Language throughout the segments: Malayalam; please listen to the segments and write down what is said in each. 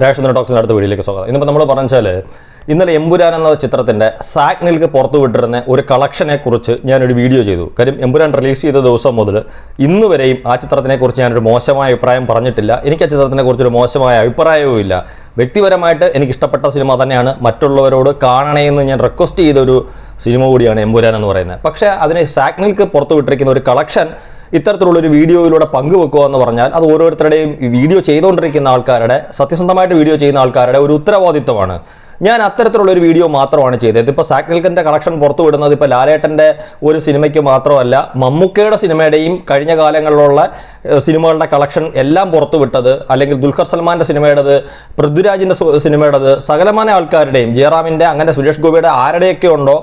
രാഷ്ട്രീയ ടോക്സിന്റെ അടുത്ത വീഡിയോയിലേക്ക് സ്വാഗതം. ഇന്നിപ്പോൾ നമ്മൾ പറഞ്ഞാൽ ഇന്നലെ എമ്പുരാൻ എന്ന ചിത്രത്തിന്റെ സാഗ്നിൽക്ക് പുറത്തു വിട്ടിരുന്ന ഒരു കളക്ഷനെ കുറിച്ച് ഞാനൊരു വീഡിയോ ചെയ്തു. കാര്യം എമ്പുരാൻ റിലീസ് ചെയ്ത ദിവസം മുതൽ ഇന്ന് വരെയും ആ ചിത്രത്തിനെക്കുറിച്ച് ഞാനൊരു മോശമായ അഭിപ്രായം പറഞ്ഞിട്ടില്ല. എനിക്ക് ആ ചിത്രത്തിനെ കുറിച്ചൊരു മോശമായ അഭിപ്രായവും ഇല്ല. വ്യക്തിപരമായിട്ട് എനിക്ക് ഇഷ്ടപ്പെട്ട സിനിമ തന്നെയാണ് മറ്റുള്ളവരോട് കാണണേ എന്ന് ഞാൻ റിക്വസ്റ്റ് ചെയ്തൊരു സിനിമ കൂടിയാണ് എമ്പുരാൻ എന്ന് പറയുന്നത്. പക്ഷേ അതിനെ സാഗ്നിൽക്ക് പുറത്തു വിട്ടിരിക്കുന്ന ഒരു കളക്ഷൻ ഇത്തരത്തിലുള്ള ഒരു വീഡിയോയിലൂടെ പങ്കുവെക്കുക എന്ന് പറഞ്ഞാൽ അത് ഓരോരുത്തരുടെയും വീഡിയോ ചെയ്തുകൊണ്ടിരിക്കുന്ന ആൾക്കാരുടെ സത്യസന്ധമായിട്ട് വീഡിയോ ചെയ്യുന്ന ആൾക്കാരുടെ ഒരു ഉത്തരവാദിത്വമാണ്. ഞാൻ അത്തരത്തിലുള്ള ഒരു വീഡിയോ മാത്രമാണ് ചെയ്തത്. ഇപ്പോൾ സാക്നിൽക്കന്റെ കളക്ഷൻ പുറത്തു വിടുന്നത് ഇപ്പോൾ ലാലേട്ടന്റെ ഒരു സിനിമയ്ക്ക് മാത്രമല്ല മമ്മൂക്കയുടെ സിനിമയുടെയും കഴിഞ്ഞ കാലങ്ങളിലുള്ള സിനിമകളുടെ കളക്ഷൻ എല്ലാം പുറത്തു വിട്ടത് അല്ലെങ്കിൽ ദുൽഖർ സൽമാന്റെ സിനിമയുടേത് പൃഥ്വിരാജിന്റെ സിനിമയുടേത് സകലമായ ആൾക്കാരുടെയും ജയറാമിന്റെ അങ്ങനെ സുരേഷ് ഗോപിയുടെ ആരുടെയൊക്കെ ഉണ്ടോ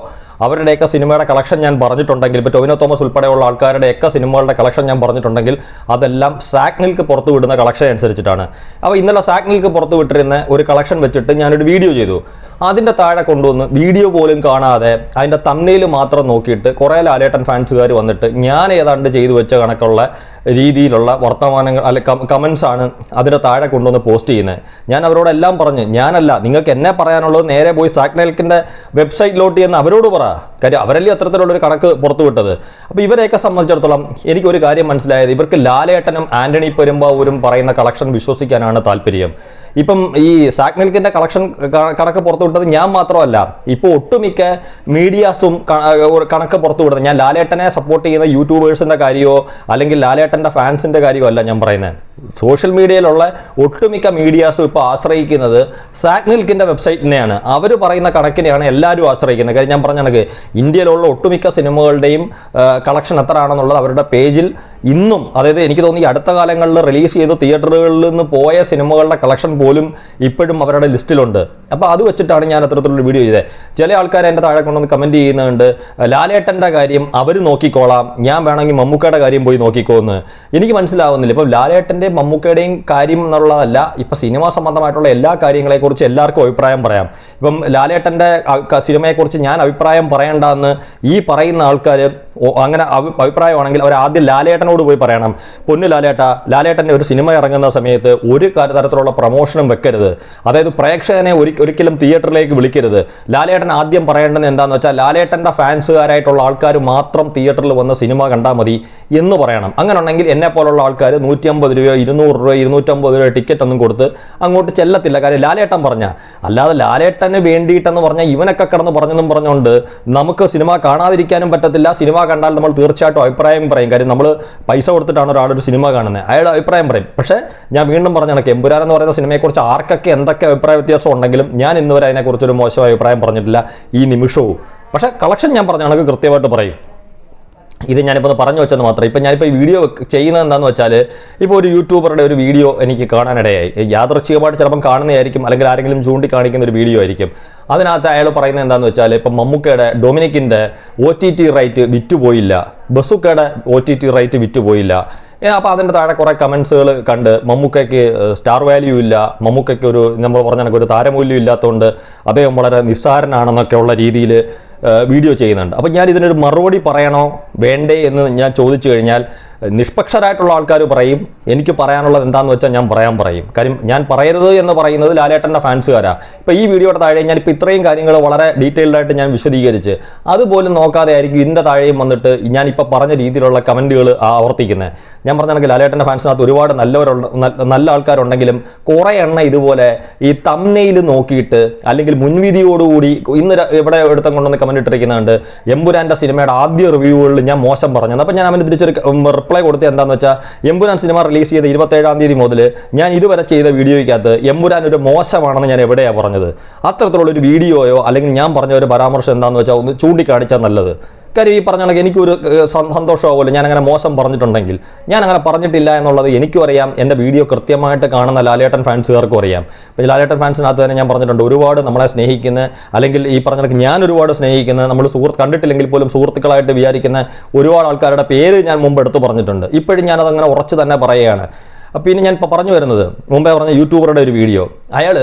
അവരുടെയൊക്കെ സിനിമയുടെ കളക്ഷൻ ഞാൻ പറഞ്ഞിട്ടുണ്ടെങ്കിൽ ഇപ്പോൾ ടൊവിനോ തോമസ് ഉൾപ്പെടെയുള്ള ആൾക്കാരുടെയൊക്കെ സിനിമകളുടെ കളക്ഷൻ ഞാൻ പറഞ്ഞിട്ടുണ്ടെങ്കിൽ അതെല്ലാം സാക്നിൽക്ക് പുറത്തു വിടുന്ന കളക്ഷൻ അനുസരിച്ചിട്ടാണ്. അപ്പോൾ ഇന്നലെ സാക്നിൽക്ക് പുറത്തു വിട്ടിരുന്ന ഒരു കളക്ഷൻ വെച്ചിട്ട് ഞാനൊരു വീഡിയോ ചെയ്തു. അതിന്റെ താഴെ കൊണ്ടുവന്ന് വീഡിയോ പോലും കാണാതെ അതിന്റെ തമ്മയിൽ മാത്രം നോക്കിയിട്ട് കുറേ ലാലേട്ടൻ ഫാൻസുകാർ വന്നിട്ട് ഞാൻ ഏതാണ്ട് ചെയ്തു വെച്ച കണക്കുള്ള രീതിയിലുള്ള വർത്തമാനങ്ങൾ അല്ലെ കമൻസ് ആണ് അതിന്റെ താഴെ കൊണ്ടുവന്ന് പോസ്റ്റ് ചെയ്യുന്നത്. ഞാൻ അവരോടെല്ലാം പറഞ്ഞു ഞാനല്ല നിങ്ങൾക്ക് എന്നെ പറയാനുള്ളത് നേരെ പോയി സാക്നൽക്കിന്റെ വെബ്സൈറ്റിലോട്ട് എന്ന് അവരോട് പറ. കാര്യം അവരല്ലേ അത്തരത്തിലുള്ളൊരു കണക്ക് പുറത്തുവിട്ടത്? അപ്പോൾ ഇവരെയൊക്കെ സംബന്ധിച്ചിടത്തോളം എനിക്കൊരു കാര്യം മനസ്സിലായത് ഇവർക്ക് ലാലേട്ടനും ആന്റണി പെരുമ്പാവൂരും പറയുന്ന കളക്ഷൻ വിശ്വസിക്കാനാണ് താല്പര്യം. ഇപ്പം ഈ സാക്നിൽക്കിന്റെ കളക്ഷൻ കണക്ക് പുറത്തുവിട്ടത് ഞാൻ മാത്രമല്ല ഇപ്പോൾ ഒട്ടുമിക്ക മീഡിയാസും കണക്ക് പുറത്തുവിടുന്നത്. ഞാൻ ലാലേട്ടനെ സപ്പോർട്ട് ചെയ്യുന്ന യൂട്യൂബേഴ്സിന്റെ കാര്യമോ അല്ലെങ്കിൽ ലാലേട്ടന്റെ ഫാൻസിന്റെ കാര്യമോ അല്ല ഞാൻ പറയുന്നത് സോഷ്യൽ മീഡിയയിലുള്ള ഒട്ടുമിക്ക മീഡിയാസും ഇപ്പോൾ ആശ്രയിക്കുന്നത് സാഗ്നിൽക്കിന്റെ വെബ്സൈറ്റിനെയാണ്. അവർ പറയുന്ന കണക്കിനെയാണ് എല്ലാവരും ആശ്രയിക്കുന്നത്. കാര്യം ഞാൻ പറഞ്ഞ കണക്ക് ഇന്ത്യയിലുള്ള ഒട്ടുമിക്ക സിനിമകളുടെയും കളക്ഷൻ എത്ര ആണെന്നുള്ളത് അവരുടെ പേജിൽ ഇന്നും അതായത് എനിക്ക് തോന്നി അടുത്ത കാലങ്ങളിൽ റിലീസ് ചെയ്ത് തിയേറ്ററുകളിൽ നിന്ന് പോയ സിനിമകളുടെ കളക്ഷൻ പോലും ഇപ്പോഴും അവരുടെ ലിസ്റ്റിലുണ്ട്. അപ്പോൾ അത് വെച്ചിട്ടാണ് ഞാൻ അത്തരത്തിലുള്ള വീഡിയോ ചെയ്തത്. ചില ആൾക്കാർ എന്റെ താഴെ കൊണ്ടുവന്ന് കമന്റ് ചെയ്യുന്നുണ്ട് ലാലേട്ടന്റെ കാര്യം അവർ നോക്കിക്കോളാം ഞാൻ വേണമെങ്കിൽ മമ്മൂക്കയുടെ കാര്യം പോയി നോക്കിക്കോന്ന്. എനിക്ക് മനസ്സിലാവുന്നില്ല. ഇപ്പം ലാലേട്ടന്റെയും മമ്മൂക്കയുടെയും കാര്യം എന്നുള്ളതല്ല ഇപ്പം സിനിമ സംബന്ധമായിട്ടുള്ള എല്ലാ കാര്യങ്ങളെക്കുറിച്ച് എല്ലാവർക്കും അഭിപ്രായം പറയാം. ഇപ്പം ലാലേട്ടന്റെ സിനിമയെക്കുറിച്ച് ഞാൻ അഭിപ്രായം പറയണ്ടെന്ന് ഈ പറയുന്ന ആൾക്കാർ അങ്ങനെ അഭി- അഭിപ്രായമാണെങ്കിൽ അവർ ആദ്യം ലാലേട്ടനോട് പോയി പറയണം. പൊന്നു ലാലേട്ട ലാലേട്ടന്റെ ഒരു സിനിമ ഇറങ്ങുന്ന സമയത്ത് ഒരു തരത്തിലുള്ള പ്രൊമോഷനും വെക്കരുത്. അതായത് പ്രേക്ഷകനെ ഒരി- ഒരിക്കലും തിയേറ്ററിലേക്ക് വിളിക്കരുത്. ലാലേട്ടൻ ആദ്യം പറയേണ്ടത് എന്താണെന്ന് വെച്ചാൽ ലാലേട്ടന്റെ ഫാൻസുകാരായിട്ടുള്ള ആൾക്കാർ മാത്രം തിയേറ്ററിൽ വന്ന സിനിമ കണ്ടാൽ മതി എന്ന് പറയണം. അങ്ങനെ ഉണ്ടെങ്കിൽ എന്നെ പോലുള്ള ആൾക്കാർ നൂറ്റി അമ്പത് രൂപയോ ഇരുന്നൂറ് രൂപയോ ഇരുന്നൂറ്റമ്പത് രൂപ ടിക്കറ്റ് ഒന്നും കൊടുത്ത് അങ്ങോട്ട് ചെല്ലത്തില്ല. കാര്യം ലാലേട്ടൻ പറഞ്ഞ അല്ലാതെ ലാലേട്ടന് വേണ്ടിയിട്ടെന്ന് പറഞ്ഞാൽ ഇവനൊക്കെ കിടന്ന് പറഞ്ഞെന്നും പറഞ്ഞുകൊണ്ട് നമുക്ക് സിനിമ കാണാതിരിക്കാനും പറ്റത്തില്ല സിനിമ കണ്ടാൽ നമ്മൾ തീർച്ചയായിട്ടും അഭിപ്രായം പറയും. കാര്യം നമ്മൾ പൈസ കൊടുത്തിട്ടാണ് ഒരാളൊരു സിനിമ കാണുന്നത്. അയാളുടെ അഭിപ്രായം പറയും. പക്ഷേ ഞാൻ വീണ്ടും പറഞ്ഞ കണക്ക് എമ്പുരാൻ എന്ന് പറയുന്ന സിനിമയെക്കുറിച്ച് ആർക്കൊക്കെ എന്തൊക്കെ അഭിപ്രായ വ്യത്യാസം ഉണ്ടെങ്കിലും ഞാൻ ഇന്നുവരെ അതിനെക്കുറിച്ചൊരു മോശം അഭിപ്രായം പറഞ്ഞിട്ടില്ല ഈ നിമിഷവും. പക്ഷേ കളക്ഷൻ ഞാൻ പറഞ്ഞ കണക്ക് കൃത്യമായിട്ട് പറയും. ഇത് ഞാനിപ്പോൾ ഒന്ന് പറഞ്ഞു വെച്ചത് മാത്രം ഇപ്പം ഞാനിപ്പോൾ ഈ വീഡിയോ ചെയ്യുന്നത് എന്താണെന്ന് വെച്ചാൽ ഇപ്പോൾ ഒരു യൂട്യൂബറുടെ ഒരു വീഡിയോ എനിക്ക് കാണാനിടയായി. യാദർച്ഛികമായിട്ട് ചിലപ്പം കാണുന്നതായിരിക്കും അല്ലെങ്കിൽ ആരെങ്കിലും ചൂണ്ടിക്കാണിക്കുന്ന ഒരു വീഡിയോ ആയിരിക്കും. അതിനകത്ത് അയാൾ പറയുന്നത് എന്താണെന്ന് വെച്ചാൽ ഇപ്പം മമ്മൂക്കയുടെ ഡൊമിനിക്കിന്റെ ഒ ടി ടി റൈറ്റ് വിറ്റുപോയില്ല. ബസുക്കയുടെ ഒ ടി ടി റൈറ്റ് വിറ്റുപോയില്ല. അപ്പോൾ അതിന്റെ താഴെ കുറേ കമൻസുകൾ കണ്ട് മമ്മൂക്കയ്ക്ക് സ്റ്റാർ വാല്യൂ ഇല്ല. മമ്മൂക്കയ്ക്ക് ഒരു നമ്മൾ പറഞ്ഞ ഒരു താരമൂല്യം ഇല്ലാത്തതുകൊണ്ട് അദ്ദേഹം വളരെ നിസ്സാരനാണെന്നൊക്കെയുള്ള രീതിയിൽ വീഡിയോ ചെയ്യുന്നുണ്ട്. അപ്പോൾ ഞാൻ ഇതിനൊരു മറുപടി പറയണോ? വേണ്ടേ എന്ന് ഞാൻ ചോദിച്ചു കഴിഞ്ഞാൽ നിഷ്പക്ഷരായിട്ടുള്ള ആൾക്കാർ പറയും എനിക്ക് പറയാനുള്ളത് എന്താണെന്ന് വെച്ചാൽ ഞാൻ പറയാൻ പറയും. കാര്യം ഞാൻ പറയരുത് എന്ന് പറയുന്നത് ലാലേട്ടന്റെ ഫാൻസുകാരാ. ഇപ്പോൾ ഈ വീഡിയോയുടെ താഴെ ഞാനിപ്പോൾ ഇത്രയും കാര്യങ്ങൾ വളരെ ഡീറ്റെയിൽഡ് ആയിട്ട് ഞാൻ വിശദീകരിച്ച് അതുപോലും നോക്കാതെ ആയിരിക്കും ഇതിന്റെ താഴെയും വന്നിട്ട് ഞാനിപ്പോൾ പറഞ്ഞ രീതിയിലുള്ള കമന്റുകൾ ആവർത്തിക്കുന്നത് ഞാൻ പറഞ്ഞ കണക്ക് ലാലേട്ടന്റെ ഫാൻസിനകത്ത് ഒരുപാട് നല്ലവരുണ്ട് നല്ല- ആൾക്കാരുണ്ടെങ്കിലും കുറേ എണ്ണ ഇതുപോലെ ഈ തമ്മയിൽ നോക്കിയിട്ട് അല്ലെങ്കിൽ മുൻവിധിയോടുകൂടി ഇന്ന് ഇവിടെ എടുത്തം കൊണ്ടുവന്ന് കമന്റ് ഇട്ടിരിക്കുന്നുണ്ട് എമ്പുരാന്റെ സിനിമയുടെ ആദ്യ റിവ്യൂകളിൽ ഞാൻ മോശം പറഞ്ഞത് അപ്പം ഞാൻ അവന് തിരിച്ചൊരു റിപ്ലൈ കൊടുത്ത് എന്താണെന്ന് വെച്ചാൽ എമ്പുരാൻ സിനിമ റിലീസ് ചെയ്ത ഇരുപത്തേഴാം തീയതി മുതൽ ഞാൻ ഇതുവരെ ചെയ്ത വീഡിയോയ്ക്കകത്ത് എമ്പുരാൻ ഒരു മോശമാണെന്ന് ഞാൻ എവിടെയാണ് പറഞ്ഞത്? അത്തരത്തിലുള്ള ഒരു വീഡിയോയോ അല്ലെങ്കിൽ ഞാൻ പറഞ്ഞ ഒരു പരാമർശം എന്താണെന്ന് വെച്ചാൽ ഒന്ന് ചൂണ്ടിക്കാണിച്ചാൽ നല്ലത്. കാര്യം ഈ പറഞ്ഞ കണക്ക് എനിക്കൊരു സന്തോഷമാവുമല്ലോ. ഞാൻ അങ്ങനെ മോശം പറഞ്ഞിട്ടുണ്ടെങ്കിൽ. ഞാൻ അങ്ങനെ പറഞ്ഞിട്ടില്ല എന്നുള്ളത് എനിക്കും അറിയാം. എന്റെ വീഡിയോ കൃത്യമായിട്ട് കാണുന്ന ലാലേട്ടൻ ഫാൻസുകാർക്കും അറിയാം. അപ്പോൾ ലാലേട്ടൻ ഫാൻസിനകത്ത് തന്നെ ഞാൻ പറഞ്ഞിട്ടുണ്ട് ഒരുപാട് നമ്മളെ സ്നേഹിക്കുന്ന അല്ലെങ്കിൽ ഈ പറഞ്ഞ കണക്ക് ഞാൻ ഒരുപാട് സ്നേഹിക്കുന്ന നമ്മൾ സുഹൃത്ത് കണ്ടിട്ടില്ലെങ്കിൽ പോലും സുഹൃത്തുക്കളായിട്ട് വിചാരിക്കുന്ന ഒരുപാട് ആൾക്കാരുടെ പേര് ഞാൻ മുമ്പ് എടുത്ത് പറഞ്ഞിട്ടുണ്ട്. ഇപ്പോഴും ഞാനതങ്ങനെ ഉറച്ച് തന്നെ പറയുകയാണ്. അപ്പോൾ ഇനി ഞാൻ ഇപ്പോൾ പറഞ്ഞു വരുന്നത് മുമ്പേ പറഞ്ഞ യൂട്യൂബറുടെ ഒരു വീഡിയോ. അയാൾ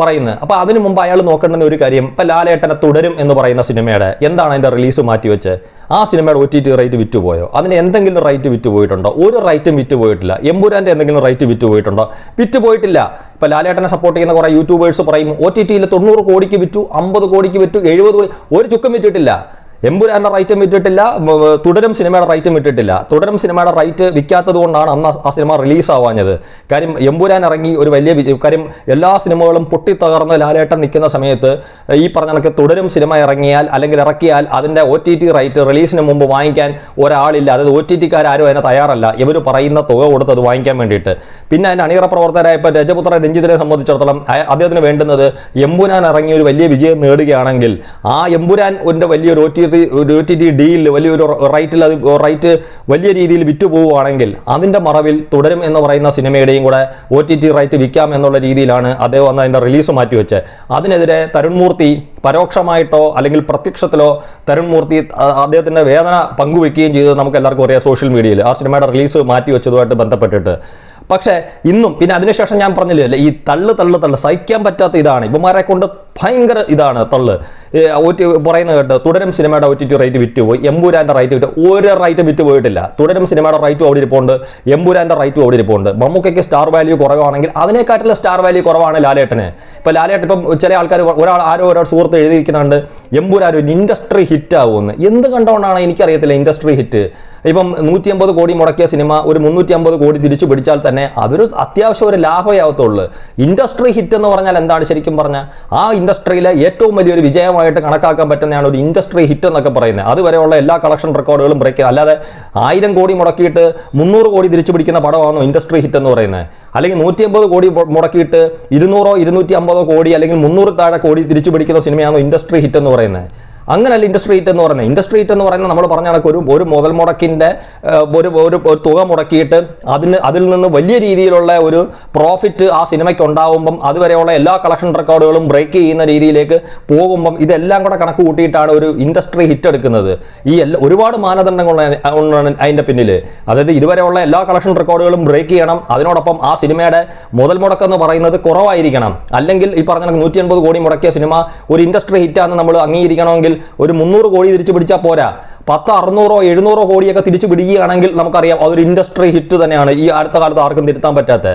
പറയുന്നത്. അപ്പോൾ അതിനു മുമ്പ് അയാൾ നോക്കേണ്ടുന്ന ഒരു കാര്യം ഇപ്പം ലാലേട്ടനെ തുടരും എന്ന് പറയുന്ന സിനിമയുടെ എന്താണ് അതിന്റെ റിലീസ് മാറ്റിവെച്ച്? ആ സിനിമയുടെ ഒ ടി ടി റൈറ്റ് വിറ്റുപോയോ? അതിന് എന്തെങ്കിലും റൈറ്റ് വിറ്റ് പോയിട്ടുണ്ടോ ഒരു റൈറ്റും വിറ്റ് പോയിട്ടില്ല എമ്പുരാന്റെ എന്തെങ്കിലും റൈറ്റ് വിറ്റ് പോയിട്ടുണ്ടോ വിറ്റ് പോയിട്ടില്ല ഇപ്പൊ ലാലേട്ടനെ സപ്പോർട്ട് ചെയ്യുന്ന കുറെ യൂട്യൂബേഴ്സ് പറയും ഒ ടി ടിയിൽ തൊണ്ണൂറ് കോടിക്ക് വിറ്റു അമ്പത് കോടിക്ക് വിറ്റു എഴുപത് കോടി ഒരു ചുക്കം വിറ്റിട്ടില്ല. എമ്പുരാന്റെ റൈറ്റും ഉം, തുടരും സിനിമയുടെ റൈറ്റും വിറ്റിട്ടില്ല തുടരും സിനിമയുടെ റൈറ്റ് വിൽക്കാത്തത് കൊണ്ടാണ് അന്ന് ആ സിനിമ റിലീസ് ആവാഞ്ഞത്. കാര്യം എമ്പുരാൻ ഇറങ്ങി ഒരു വലിയ കാര്യം എല്ലാ സിനിമകളും പൊട്ടിത്തകർന്ന് ലാലേട്ടൻ നിൽക്കുന്ന സമയത്ത് ഈ പറഞ്ഞ കണക്ക് തുടരും സിനിമ ഇറങ്ങിയാൽ അല്ലെങ്കിൽ ഇറക്കിയാൽ അതിന്റെ ഒ ടി ടി റൈറ്റ് റിലീസിന് മുമ്പ് വാങ്ങിക്കാൻ ഒരാളില്ല. അതായത് ഒ ടി ടിക്കാരും അതിനെ തയ്യാറല്ല. ഇവർ പറയുന്ന തുക കൊടുത്ത് അത് വാങ്ങിക്കാൻ വേണ്ടിയിട്ട്. പിന്നെ അതിന്റെ അണിയറ പ്രവർത്തകരായ ഇപ്പം രജപുത്ര രഞ്ജിത്തിനെ സംബന്ധിച്ചിടത്തോളം അദ്ദേഹത്തിന് വേണ്ടുന്നത് എമ്പുരാൻ ഇറങ്ങി ഒരു വലിയ വിജയം നേടുകയാണെങ്കിൽ ആ എമ്പുരാൻ ഒരു വലിയൊരു ഒ ടി ടി ഡീലിൽ വലിയൊരു റൈറ്റിൽ അത് റൈറ്റ് വലിയ രീതിയിൽ വിറ്റു പോവുകയാണെങ്കിൽ അതിന്റെ മറവിൽ തുടരും എന്ന് പറയുന്ന സിനിമയുടെയും കൂടെ ഒ ടി ടി റൈറ്റ് വിൽക്കാം എന്നുള്ള രീതിയിലാണ് അദ്ദേഹം അന്ന് അതിന്റെ റിലീസ് മാറ്റിവെച്ച് അതിനെതിരെ തരുൺമൂർത്തി പരോക്ഷമായിട്ടോ അല്ലെങ്കിൽ പ്രത്യക്ഷത്തിലോ തരുൺമൂർത്തി അദ്ദേഹത്തിന്റെ വേദന പങ്കുവെക്കുകയും ചെയ്തത് നമുക്ക് എല്ലാവർക്കും അറിയാം സോഷ്യൽ മീഡിയയിൽ ആ സിനിമയുടെ റിലീസ് മാറ്റിവെച്ചതുമായിട്ട് ബന്ധപ്പെട്ടിട്ട്. പക്ഷേ ഇന്നും പിന്നെ അതിനുശേഷം ഞാൻ പറഞ്ഞില്ലേ ഈ തള്ളു തള്ളു തള്ളു സഹിക്കാൻ പറ്റാത്ത ഇതാണ്. ഇവന്മാരെ കൊണ്ട് ഭയങ്കര ഇതാണ് തള്ള്. ഒ ടി കേട്ട് തുടരും സിനിമയുടെ ഒ ടി ടി റൈറ്റ് വിറ്റ് പോയി എമ്പൂരാന്റെ റൈറ്റ് വിറ്റ്. ഒരു റൈറ്റ് വിറ്റ് പോയിട്ടില്ല. തുടരും സിനിമയുടെ റൈറ്റും അവിടെ ഇരിപ്പുണ്ട്. എമ്പൂരാന്റെ റൈറ്റും അവിടെ ഇരിപ്പുണ്ട്. മമ്മൂക്കയ്ക്ക് സ്റ്റാർ വാല്യൂ കുറവാണെങ്കിൽ അതിനെക്കാട്ടിലുള്ള സ്റ്റാർ വാല്യൂ കുറവാണ് ലാലേട്ടന്. ഇപ്പോൾ ലാലേട്ടൻ ഇപ്പം ചില ആൾക്കാർ ഒരാൾ ആരോ ഒരാൾ സുഹൃത്ത് എഴുതിയിരിക്കുന്നുണ്ട്. ഒരു ഇൻഡസ്ട്രി ഹിറ്റ് ആവുമെന്ന്. എന്ത് കണ്ടുകൊണ്ടാണ് എനിക്കറിയത്തില്ല ഇൻഡസ്ട്രി ഹിറ്റ്? ഇപ്പം നൂറ്റി അമ്പത് കോടി മുടക്കിയ സിനിമ ഒരു മുന്നൂറ്റി അമ്പത് കോടി തിരിച്ചു പിടിച്ചാൽ തന്നെ അതൊരു അത്യാവശ്യം ഒരു ലാഭമാവത്തുള്ളൂ ഇൻഡസ്ട്രി ഹിറ്റ് എന്ന് പറഞ്ഞാൽ എന്താണ് ശരിക്കും പറഞ്ഞാൽ? ആ ഇൻഡസ്ട്രിയിലെ ഏറ്റവും വലിയൊരു വിജയമായിട്ട് കണക്കാക്കാൻ പറ്റുന്നതാണ് ഒരു ഇൻഡസ്ട്രി ഹിറ്റ് എന്നൊക്കെ പറയുന്നത്. അതുവരെയുള്ള എല്ലാ കളക്ഷൻ റെക്കോർഡുകളും ബ്രേക്ക് അല്ലാതെ ആയിരം കോടി മുടക്കിയിട്ട് മുന്നൂറ് കോടി തിരിച്ചു പിടിക്കുന്ന പടമാണോ ഇൻഡസ്ട്രി ഹിറ്റ് എന്ന് പറയുന്നത്? അല്ലെങ്കിൽ നൂറ്റി അമ്പത് കോടി മുടക്കിയിട്ട് ഇരുന്നൂറോ ഇരുന്നൂറ്റി അമ്പതോ കോടി അല്ലെങ്കിൽ മുന്നൂറ് താഴെ കോടി തിരിച്ചു പിടിക്കുന്ന സിനിമയാണോ ഇൻഡസ്ട്രി ഹിറ്റ് എന്ന് പറയുന്നത്? അങ്ങനല്ല ഇൻഡസ്ട്രി ഹിറ്റ് എന്ന് പറയുന്നത്. ഇൻഡസ്ട്രി ഹിറ്റ് എന്ന് പറയുന്നത് നമ്മൾ പറഞ്ഞ കണക്ക് ഒരു ഒരു മുതൽ മുടക്കിന്റെ ഒരു ഒരു തുക മുടക്കിയിട്ട് അതിന് അതിൽ നിന്ന് വലിയ രീതിയിലുള്ള ഒരു പ്രോഫിറ്റ് ആ സിനിമയ്ക്ക് ഉണ്ടാവുമ്പം അതുവരെയുള്ള എല്ലാ കളക്ഷൻ റെക്കോർഡുകളും ബ്രേക്ക് ചെയ്യുന്ന രീതിയിലേക്ക് പോകുമ്പം ഇതെല്ലാം കൂടെ കണക്ക് കൂട്ടിയിട്ടാണ് ഒരു ഇൻഡസ്ട്രി ഹിറ്റ് എടുക്കുന്നത്. ഈ എല്ലാ ഒരുപാട് മാനദണ്ഡങ്ങൾ അതിന്റെ പിന്നിൽ അതായത് ഇതുവരെയുള്ള എല്ലാ കളക്ഷൻ റെക്കോർഡുകളും ബ്രേക്ക് ചെയ്യണം. അതിനോടൊപ്പം ആ സിനിമയുടെ മുതൽ മുടക്കം എന്ന് പറയുന്നത് കുറവായിരിക്കണം. അല്ലെങ്കിൽ ഈ പറഞ്ഞ നൂറ്റി അൻപത് കോടി മുടക്കിയ സിനിമ ഒരു ഇൻഡസ്ട്രി ഹിറ്റാന്ന് നമ്മൾ അംഗീകരിക്കണമെങ്കിൽ ഒരു മുന്നൂറ് കോടി തിരിച്ചു പിടിച്ചാൽ പോരാ. പത്ത് അറുന്നൂറോ എഴുന്നൂറോ കോടിയൊക്കെ തിരിച്ചു പിടിക്കുകയാണെങ്കിൽ നമുക്കറിയാം അതൊരു ഇൻഡസ്ട്രി ഹിറ്റ് തന്നെയാണ് ഈ അടുത്ത കാലത്ത് ആർക്കും തിരുത്താൻ പറ്റാത്ത.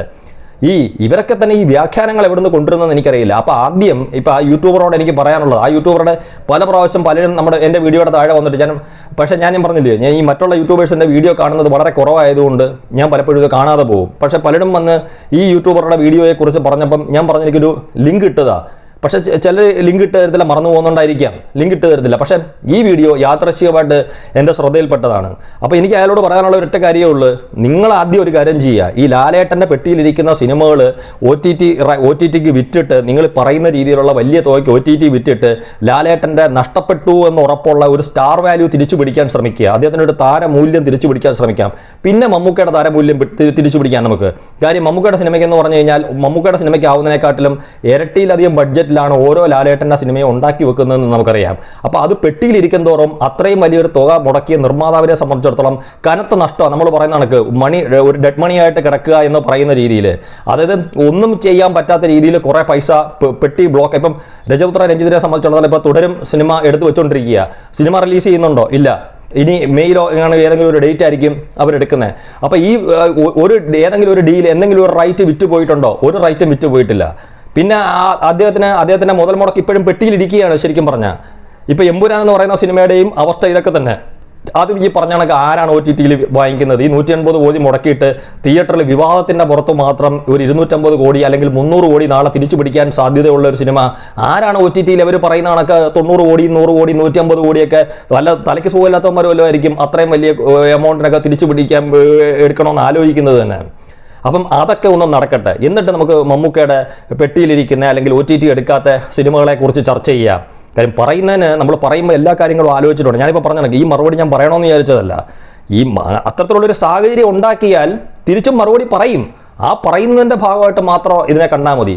ഈ ഇവരൊക്കെ തന്നെ ഈ വ്യാഖ്യാനങ്ങൾ എവിടുന്ന് കൊണ്ടുവരുന്നതെന്ന് എനിക്കറിയില്ല. അപ്പോൾ ആദ്യം ഇപ്പോൾ ആ യൂട്യൂബറോട് എനിക്ക് പറയാനുള്ളത് ആ യൂട്യൂബറുടെ പല പ്രാവശ്യം പലരും നമ്മുടെ എന്റെ വീഡിയോയുടെ താഴെ വന്നിട്ട് ഞാൻ പക്ഷേ ഞാൻ ഞാൻ പറഞ്ഞില്ലേ ഞാൻ ഈ മറ്റുള്ള യൂട്യൂബേഴ്സിന്റെ വീഡിയോ കാണുന്നത് വളരെ കുറവായതുകൊണ്ട് ഞാൻ പലപ്പോഴും ഇത് കാണാതെ പോകും. പക്ഷേ പലരും വന്ന് ഈ യൂട്യൂബറുടെ വീഡിയോയെക്കുറിച്ച് പറഞ്ഞപ്പം ഞാൻ പറഞ്ഞ എനിക്കൊരു ലിങ്ക് ഇട്ടതാ. പക്ഷെ ചില ലിങ്ക് ഇട്ട് തരത്തില്ല മറന്നു പോകുന്നുണ്ടായിരിക്കാം. ലിങ്ക് ഇട്ട് തരത്തില്ല. പക്ഷെ ഈ വീഡിയോ യാദൃശ്ചികമായിട്ട് എന്റെ ശ്രദ്ധയിൽപ്പെട്ടതാണ്. അപ്പോൾ എനിക്ക് അയാളോട് പറയാനുള്ള ഒരൊറ്റ കാര്യമേ ഉള്ളൂ. നിങ്ങൾ ആദ്യം ഒരു കാര്യം ചെയ്യുക. ഈ ലാലേട്ടന്റെ പെട്ടിയിലിരിക്കുന്ന സിനിമകൾ O T T O T tick വിറ്റിട്ട് നിങ്ങൾ പറയുന്ന രീതിയിലുള്ള വലിയ തുകയ്ക്ക് ഒ ടി ടി വിറ്റിട്ട് ലാലേട്ടന്റെ നഷ്ടപ്പെട്ടു എന്ന് ഉറപ്പുള്ള ഒരു സ്റ്റാർ വാല്യൂ തിരിച്ചു പിടിക്കാൻ ശ്രമിക്കുക. അദ്ദേഹത്തിന്റെ ഒരു താരമൂല്യം തിരിച്ചു പിടിക്കാൻ ശ്രമിക്കാം. പിന്നെ മമ്മൂക്കയുടെ താരമൂല്യം തിരിച്ചു പിടിക്കാം നമുക്ക്. കാര്യം മമ്മൂക്കയുടെ സിനിമയ്ക്ക് എന്ന് പറഞ്ഞു കഴിഞ്ഞാൽ മമ്മൂക്കയുടെ സിനിമയ്ക്ക് ആവുന്നതിനെക്കാട്ടിലും ഇരട്ടിയിലധികം ബഡ്ജറ്റിലാണ് ഓരോ ലാലേട്ടന്റെ സിനിമയെ ഉണ്ടാക്കി വെക്കുന്നതെന്ന് നമുക്കറിയാം. അപ്പോൾ അത് പെട്ടിയിലിരിക്കും തോറും അത്രയും വലിയൊരു തുക മുടക്കിയ നിർമ്മാതാവിനെ സംബന്ധിച്ചിടത്തോളം കനത്ത നഷ്ടമാണ്. നമ്മൾ പറയുന്ന കണക്ക് മണി ഒരു ഡെഡ് മണി ആയിട്ട് കിടക്കുക എന്ന് പറയുന്ന രീതിയിൽ. അതായത് ഒന്നും ചെയ്യാൻ പറ്റാത്ത രീതിയിൽ കുറേ പൈസ പെട്ടി ബ്ലോക്ക് ഇപ്പം രജപുത്ര രഞ്ജിതിനെ സംബന്ധിച്ചിടത്തോളം ഇപ്പോൾ തുടരും സിനിമ എടുത്തു വെച്ചുകൊണ്ടിരിക്കുക സിനിമ റിലീസ് ചെയ്യുന്നുണ്ടോ? ഇല്ല. ഇനി മെയിലോ അങ്ങനെ ഏതെങ്കിലും ഒരു ഡേറ്റ് ആയിരിക്കും അവരെടുക്കുന്നത് അപ്പോൾ ഈ ഒരു ഏതെങ്കിലും ഒരു ഡീൽ എന്തെങ്കിലും ഒരു റൈറ്റ് വിറ്റ് പോയിട്ടുണ്ടോ ഒരു റൈറ്റും വിറ്റ് പോയിട്ടില്ല പിന്നെ ആ അദ്ദേഹത്തിന് അദ്ദേഹത്തിന്റെ മുതൽ മുടക്ക് ഇപ്പോഴും പെട്ടിയിലിരിക്കുകയാണ് ശരിക്കും പറഞ്ഞാൽ ഇപ്പൊ എമ്പുരാൻ എന്ന് പറയുന്ന സിനിമയുടെയും അവസ്ഥ ഇതൊക്കെ തന്നെ. ആദ്യം ഈ പറഞ്ഞ കണക്ക് ആരാണ് ഒ ടി ടിയിൽ വാങ്ങിക്കുന്നത്? ഈ നൂറ്റി അൻപത് കോടി മുടക്കിയിട്ട് തിയേറ്ററിൽ വിവാദത്തിന്റെ പുറത്ത് മാത്രം ഒരു ഇരുന്നൂറ്റമ്പത് കോടി അല്ലെങ്കിൽ മുന്നൂറ് കോടി നാളെ തിരിച്ചു പിടിക്കാൻ സാധ്യതയുള്ള ഒരു സിനിമ ആരാണ് ഒ ടി ടിയിൽ അവർ പറയുന്ന കണക്ക് തൊണ്ണൂറ് കോടി നൂറ് കോടി നൂറ്റി അമ്പത് കോടിയൊക്കെ വല്ല തലയ്ക്ക് സുഖമില്ലാത്തവന്മാർ വല്ലതും ആയിരിക്കും. അത്രയും വലിയ എമൗണ്ടിനൊക്കെ തിരിച്ചു പിടിക്കാൻ എടുക്കണമെന്ന് ആലോചിക്കുന്നത് തന്നെ. അപ്പം അതൊക്കെ ഒന്ന് നടക്കട്ടെ. എന്നിട്ട് നമുക്ക് മമ്മൂക്കയുടെ പെട്ടിയിലിരിക്കുന്ന അല്ലെങ്കിൽ ഒ ടി ടി എടുക്കാത്ത സിനിമകളെ കുറിച്ച് ചർച്ച ചെയ്യാം. കാര്യം പറയുന്നതിന് നമ്മൾ പറയുമ്പോൾ എല്ലാ കാര്യങ്ങളും ആലോചിച്ചിട്ടുണ്ട്. ഞാനിപ്പോൾ പറഞ്ഞ കണക്ക് ഈ മറുപടി ഞാൻ പറയണമെന്ന് വിചാരിച്ചതല്ല. ഈ അത്തരത്തിലുള്ളൊരു സാഹചര്യം ഉണ്ടാക്കിയാൽ തിരിച്ചും മറുപടി പറയും. ആ പറയുന്നതിന്റെ ഭാഗമായിട്ട് മാത്രം ഇതിനെ കണ്ടാൽ മതി.